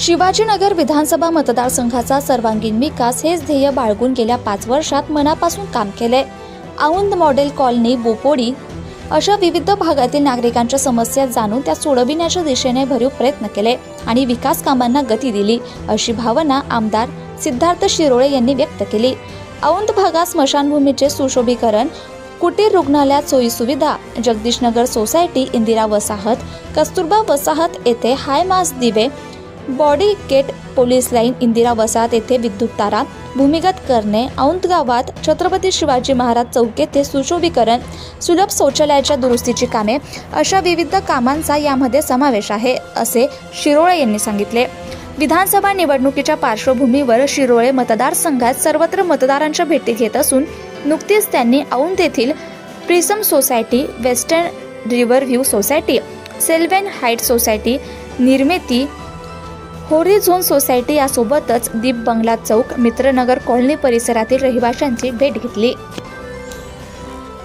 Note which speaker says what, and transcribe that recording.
Speaker 1: शिवाजीनगर विधानसभा मतदारसंघाचा सर्वांगीण विकास हेच ध्येय बाळगून गेल्या पाच वर्षात मनापासून काम केलंय. औंद मॉडेल कॉलनी बोपोडी अशा विविध भागातील नागरिकांच्या समस्या जाणून त्या सोडविण्याच्या दिशेने भरीव प्रयत्न केले आणि विकास कामांना गती दिली अशी भावना आमदार सिद्धार्थ शिरोळे यांनी व्यक्त केली. औंद भागात स्मशानभूमीचे सुशोभीकरण कुटीर रुग्णालयात सोयीसुविधा जगदीशनगर सोसायटी इंदिरा वसाहत कस्तुरबा वसाहत येथे हाय मास दिवे body gate police line Indira वसाहत येथे विद्युत तारा भूमिगत करणे औंत गावात छत्रपती शिवाजी महाराज चौक येथे सुशोभीकरण सुलभ शौचालयाच्या दुरुस्तीची कामे अशा विविध कामांचा यामध्ये समावेश आहे असे शिरोळे यांनी सांगितले. विधानसभा निवडणुकीच्या पार्श्वभूमीवर शिरोळे मतदारसंघात सर्वत्र मतदारांच्या भेटी घेत असून नुकतीच त्यांनी औंध येथील prism society western river view society सेल्वेन height society निर्मिती होरिझोन सोसायटी यासोबतच दीप बंगला चौक मित्रनगर कॉलनी परिसरातील रहिवाशांची भेट घेतली.